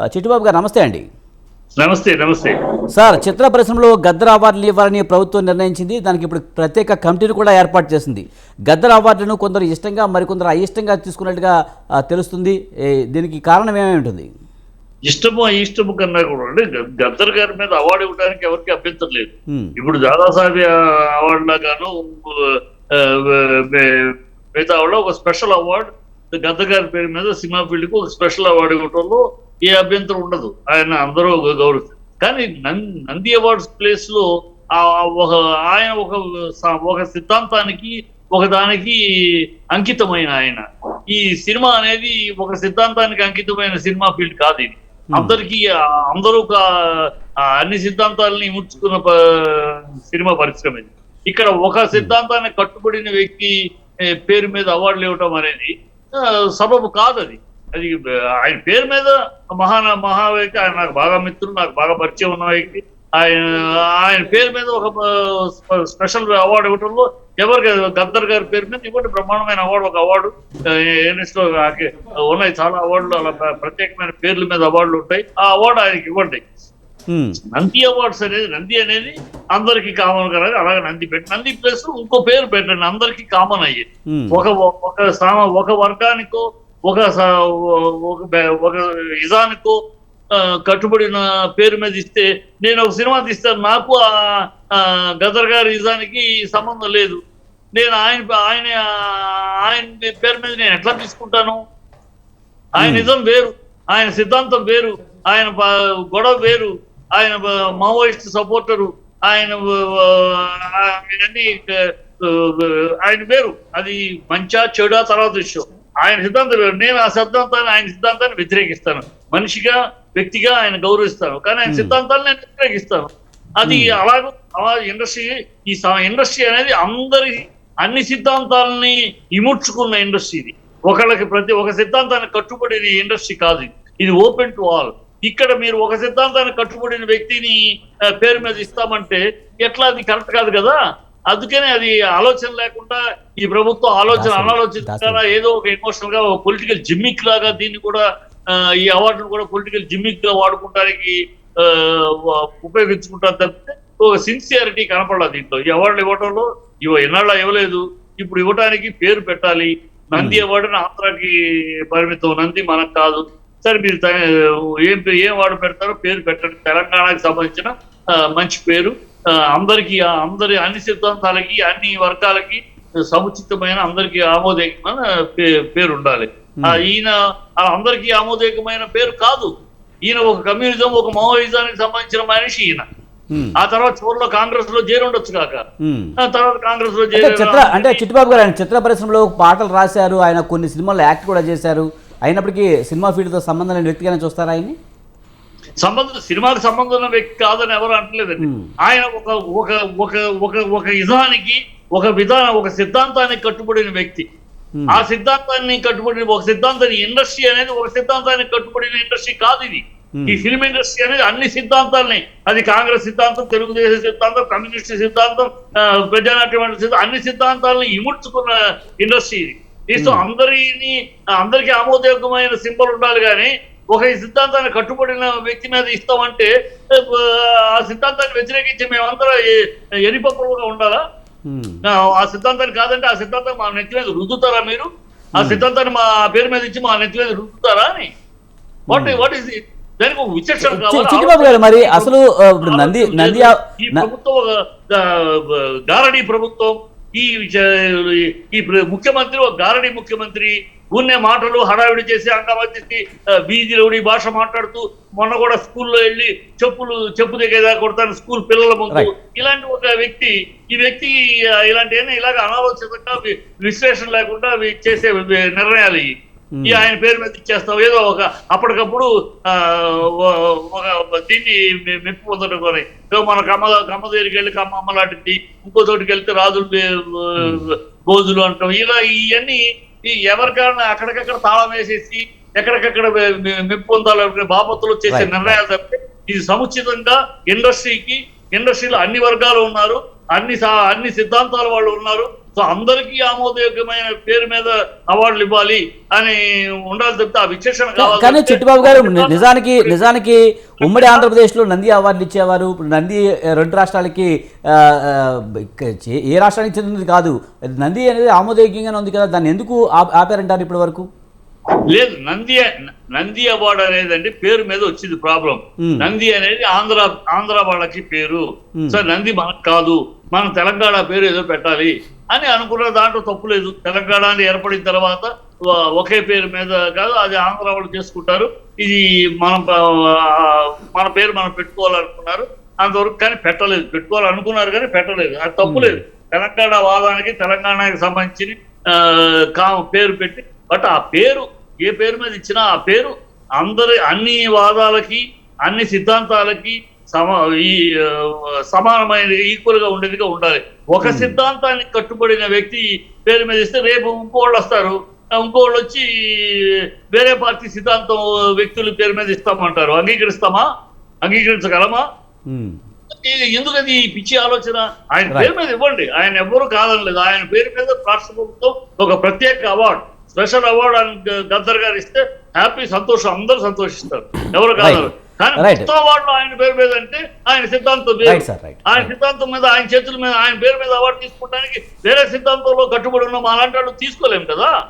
చిట్టుబాబు గారు నమస్తే అండి. నమస్తే నమస్తే. సార్ చిత్ర పరిశ్రమలో గద్దర్ అవార్డులు ఇవ్వాలని ప్రభుత్వం నిర్ణయించింది. దానికి ఇప్పుడు ప్రత్యేక కమిటీని కూడా ఏర్పాటు చేసింది. గద్దర్ అవార్డులను కొందరు ఇష్టంగా మరికొందరు అయిష్టంగా తీసుకున్నట్టుగా తెలుస్తుంది. దీనికి కారణం ఏమై ఉంటుంది? ఇష్టము అయిష్టము కన్నా కూడా అంటే గద్దర్ గారి మీద అవార్డు ఇవ్వడానికి ఎవరికి అభ్యంతరం లేదు. ఇప్పుడు దాదాసాహెబ్ అవార్డు లాగాను ఆ, మే- మిగతా ఒక స్పెషల్ అవార్డు గద్దర్ గారి పేరు మీద సినిమా ఫీల్డ్కు ఒక స్పెషల్ అవార్డు ఇవ్వడంలో ఏ అభ్యంతరం ఉండదు. ఆయన అందరూ గౌరవిస్తారు. కానీ నంది అవార్డ్స్ ప్లేస్లో ఆ ఒక ఆయన ఒక ఒక సిద్ధాంతానికి ఒక దానికి అంకితమైన ఆయన. ఈ సినిమా అనేది ఒక సిద్ధాంతానికి అంకితమైన సినిమా ఫీల్డ్ కాదు ఇది. అందరికీ అందరూ అన్ని సిద్ధాంతాలని ముచ్చుకున్న ప- సినిమా పరిశ్రమ ఇది. ఇక్కడ ఒక సిద్ధాంతాన్ని కట్టుబడిన వ్యక్తి పేరు మీద అవార్డులు ఇవ్వటం అనేది సబబు కాదు అది. అది ఆయన పేరు మీద మహా మహా వ్యక్తి ఆయన నాకు బాగా మిత్రుడు నాకు బాగా పరిచయం ఉన్న వ్యక్తి. ఆయన ఆయన పేరు మీద ఒక స్పెషల్ అవార్డు ఇవ్వడంలో ఎవరికి గద్దర్ గారి పేరు మీద ఇవ్వండి బ్రహ్మాండమైన అవార్డు ఒక అవార్డు ఏఎన్ఎస్లో ఆకే- ఉన్నాయి చాలా అవార్డులు అలా ప్ర- ప్రత్యేకమైన పేర్ల మీద అవార్డులు ఉంటాయి. ఆ అవార్డు ఆయనకి ఇవ్వండి. నంది అవార్డ్స్ అనేది నంది అనేది అందరికి కామన్ కదా అలాగే నంది పెట్టి నంది ప్లస్ ఇంకో పేరు పెట్టండి అందరికి కామన్ అయ్యేది ఒక ఒక సామ ఒక వర్గానికో ఒక ఒక ఇజానికో ఆ, కట్టుబడిన పేరు మీద ఇస్తే నేను ఒక సినిమా తీస్తాను. నాకు ఆ గదర్ గారి ఇజానికి సంబంధం లేదు. నేను ఆయన ఆయన ఆయన పేరు మీద నేను ఎట్లా తీసుకుంటాను? ఆయన నిజం వేరు. ఆయన సిద్ధాంతం వేరు. ఆయన గొడవ వేరు. ఆయన మావోయిస్ట్ సపోర్టరు. ఆయన ఆయన వేరు. అది మంచా చెడా తర్వాత విషయం ఆయన సిద్ధాంతం వేరు. నేను ఆ సిద్ధాంతాన్ని ఆయన సిద్ధాంతాన్ని వ్యతిరేకిస్తాను. మనిషిగా వ్యక్తిగా ఆయన గౌరవిస్తాను. కానీ ఆయన సిద్ధాంతాన్ని నేను వ్యతిరేకిస్తాను. అది అలాగ అలా ఇండస్ట్రీ ఈ ఇండస్ట్రీ అనేది అందరి అన్ని సిద్ధాంతాలని ఇముడ్చుకున్న ఇండస్ట్రీ ఇది. ఒకళ్ళకి ప్రతి ఒక సిద్ధాంతాన్ని కట్టుబడిన ఇండస్ట్రీ కాదు ఇది. Open to all. ఇక్కడ మీరు ఒక సిద్ధాంతాన్ని కట్టుబడిన వ్యక్తిని పేరు మీద ఇస్తామంటే ఎట్లా అది కరెక్ట్ కాదు కదా? అందుకనే అది ఆలోచన లేకుండా ఈ ప్రభుత్వం ఆలోచన అనాలోచించారా ఏదో ఒక ఎమోషనల్గా ఒక పొలిటికల్ జిమ్మిక్ లాగా దీన్ని కూడా ఈ అవార్డును కూడా పొలిటికల్ జిమ్మిక్గా వాడుకోవడానికి ఆ, వ- ఉపయోగించుకుంటారు తప్పితే ఒక సిన్సియారిటీ కనపడదు దీంట్లో. ఈ అవార్డులు ఇవ్వడంలో ఇవ ఎన్నాళ్ళ ఇవ్వలేదు. ఇప్పుడు ఇవ్వడానికి పేరు పెట్టాలి. నంది అవార్డుని ఆంధ్రాకి పరిమితం. నంది మనకు కాదు. సరే మీరు ఏం ఏం అవార్డు పెడతారో పేరు పెట్టండి. తెలంగాణకి సంబంధించిన మంచి పేరు. అందరికీ అందరి అన్ని సిద్ధాంతాలకి అన్ని వర్గాలకి సముచితమైన అందరికీ ఆమోదయోగ్యమైన పే- పేరు ఉండాలి ఈయన అందరికీ ఆమోదయోగ్యమైన పేరు కాదు. ఈయన ఒక కమ్యూనిజం ఒక మావోయిజానికి సంబంధించిన మనిషి ఈయన. ఆ తర్వాత చివరిలో కాంగ్రెస్లో చేరుండొచ్చు కాక. ఉమ్. ఆ తర్వాత కాంగ్రెస్లో చేరి చిత్ర అంటే చిట్టుబాబు గారు ఆయన చిత్ర పరిశ్రమలో పాటలు రాశారు ఆయన కొన్ని సినిమాల్లో యాక్ట్ కూడా చేశారు. అయినప్పటికీ సినిమా ఫీల్డ్తో సంబంధం లేని వ్యక్తిగానే చూస్తారా ఆయన్ని? సంబంధం సినిమాకి సంబంధం ఉన్న వ్యక్తి కాదని ఎవరు అంటలేదండి. ఆయన ఒక ఒక ఒక ఒక ఒక ఇజానికి ఒక విధానం ఒక సిద్ధాంతానికి కట్టుబడిన వ్యక్తి. ఆ సిద్ధాంతాన్ని కట్టుబడిన ఒక సిద్ధాంతాన్ని ఇండస్ట్రీ అనేది ఒక సిద్ధాంతానికి కట్టుబడిన ఇండస్ట్రీ కాదు ఇది. ఈ ఫిల్మ్ ఇండస్ట్రీ అనేది అన్ని సిద్ధాంతాలని అది కాంగ్రెస్ సిద్ధాంతం తెలుగుదేశం సిద్ధాంతం కమ్యూనిస్ట్ సిద్ధాంతం ప్రజానాట్యం సిద్ధాంతం, అన్ని సిద్ధాంతాలను ఇముడ్చుకున్న ఇండస్ట్రీ ఇది దీంతో అందరిని అందరికీ ఆమోదయోగ్యమైన సింబల్ ఉండాలి కానీ ఒక ఈ సిద్ధాంతాన్ని కట్టుబడిన వ్యక్తి మీద ఇస్తామంటే ఆ సిద్ధాంతాన్ని వ్యతిరేకించి మేమందరం ఎ- ఎరిపప్పులుగా ఉండాలా? ఆ, సిద్ధాంతాన్ని కాదంటే ఆ సిద్ధాంతం మా నెత్తి మీద రుద్దుతారా మీరు? ఆ సిద్ధాంతాన్ని మా పేరు మీద ఇచ్చి మా నెత్తి మీద రుద్దుతారా అని? వాట్ వాట్ కావాలి. చిట్టిబాబు గారు మరి అసలు నంది నంది ఈ ప్రభుత్వం గారడీ ప్రభుత్వం ఈ ఈ ముఖ్యమంత్రి ఒక గారడీ ముఖ్యమంత్రి ఉన్నే మాటలు హడావిడి చేసి బీజీ రౌడీ భాష మాట్లాడుతూ మొన్న కూడా స్కూల్లో వెళ్ళి చెప్పులు చెప్పు దగ్గర కొడతాను స్కూల్ పిల్లల ముందు. ఇలాంటి ఒక వ్యక్తి ఈ వ్యక్తి ఇలాంటి ఇలాగ అనాలోచితంగా విశ్లేషణ లేకుండా చేసే నిర్ణయాలు ఇవి. Hmm. ఈ ఆయన పేరు మీద ఇచ్చేస్తాం ఏదో ఒక అప్పటికప్పుడు ఒక దీన్ని మెప్పు పొందడం కొని మన కమ్మ కమ్మ దగ్గరికి వెళ్ళి కమ్మ అమ్మ లాంటిది ఇంకో చోటికి వెళ్తే రాజులు బే- గోజులు అంటాం. ఇలా ఇవన్నీ ఈ ఎవరికైనా అక్కడికక్కడ తాళం వేసేసి ఎక్కడికక్కడ మె- మె- మెప్పు పొందాలనుకునే బాపత్తులు చేసే. నిర్ణయాలు తప్పితే ఇది సముచితంగా ఇండస్ట్రీకి ఇండస్ట్రీలో అన్ని వర్గాలు ఉన్నారు అన్ని అన్ని సిద్ధాంతాల వాళ్ళు ఉన్నారు సో అందరికీ ఆమోదయోగ్యమైన పేరు మీద అవార్డులు ఇవ్వాలి అని ఉండాలి తప్పితే ఆ విశేషణ కావాలి కానీ చిట్టుబాబు గారు నిజానికి నిజానికి ఉమ్మడి ఆంధ్రప్రదేశ్లో నంది అవార్డులు ఇచ్చేవారు. నంది రెండు రాష్ట్రాలకి ఏ రాష్ట్రానికి చెందినది కాదు. నంది అనేది ఆమోదయోగ్యంగానే ఉంది కదా. దాన్ని ఎందుకు ఆప్- ఆపారంటారు ఇప్పటి వరకు? లేదు నంది నంది అవార్డు అనేది అంటే పేరు మీద వచ్చింది ప్రాబ్లం. నంది అనేది ఆంధ్ర ఆంధ్ర వాళ్ళకి పేరు. సో నంది మనకు కాదు. మన తెలంగాణ పేరు ఏదో పెట్టాలి అని అనుకున్న దాంట్లో తప్పు లేదు. తెలంగాణ అని ఏర్పడిన తర్వాత ఒకే పేరు మీద కాదు అది ఆంధ్ర వాళ్ళు చేసుకుంటారు. ఇది మనం మన పేరు మనం పెట్టుకోవాలనుకున్నారు. అంతవరకు కానీ పెట్టలేదు. పెట్టుకోవాలనుకున్నారు కానీ పెట్టలేదు. అది తప్పు లేదు. తెలంగాణ వాదానికి తెలంగాణకి సంబంధించి ఆ, కా పేరు పెట్టి బట్ ఆ పేరు ఏ పేరు మీద ఇచ్చినా ఆ పేరు అందరి అన్ని వాదాలకి అన్ని సిద్ధాంతాలకి సమ ఈ సమానమైన ఈక్వల్గా ఉండేదిగా ఉండాలి. ఒక సిద్ధాంతానికి కట్టుబడిన వ్యక్తి పేరు మీద ఇస్తే రేపు ఇంకోళ్ళు వస్తారు. ఇంకోళ్ళు వచ్చి వేరే పార్టీ సిద్ధాంతం వ్యక్తుల పేరు మీద ఇస్తామంటారు. అంగీకరిస్తామా? అంగీకరించగలమా? ఎందుకది ఈ పిచ్చి ఆలోచన? ఆయన. పేరు మీద ఇవ్వండి. ఆయన ఎవ్వరు కాదనలేదు ఆయన పేరు మీద రాష్ట్ర ప్రభుత్వం ఒక ప్రత్యేక అవార్డు స్పెషల్ అవార్డు ఆయన గ- గద్దర్ గారు ఇస్తే హ్యాపీ సంతోషం అందరూ సంతోషిస్తారు. ఎవరు కాదు అవార్డు ఆయన పేరు మీద అంటే ఆయన సిద్ధాంతం. ఆయన. సిద్ధాంతం మీద ఆయన చేతుల మీద ఆయన పేరు మీద అవార్డు తీసుకోవడానికి వేరే సిద్ధాంతంలో కట్టుబడి ఉన్న అలాంటి వాళ్ళు తీసుకోలేము కదా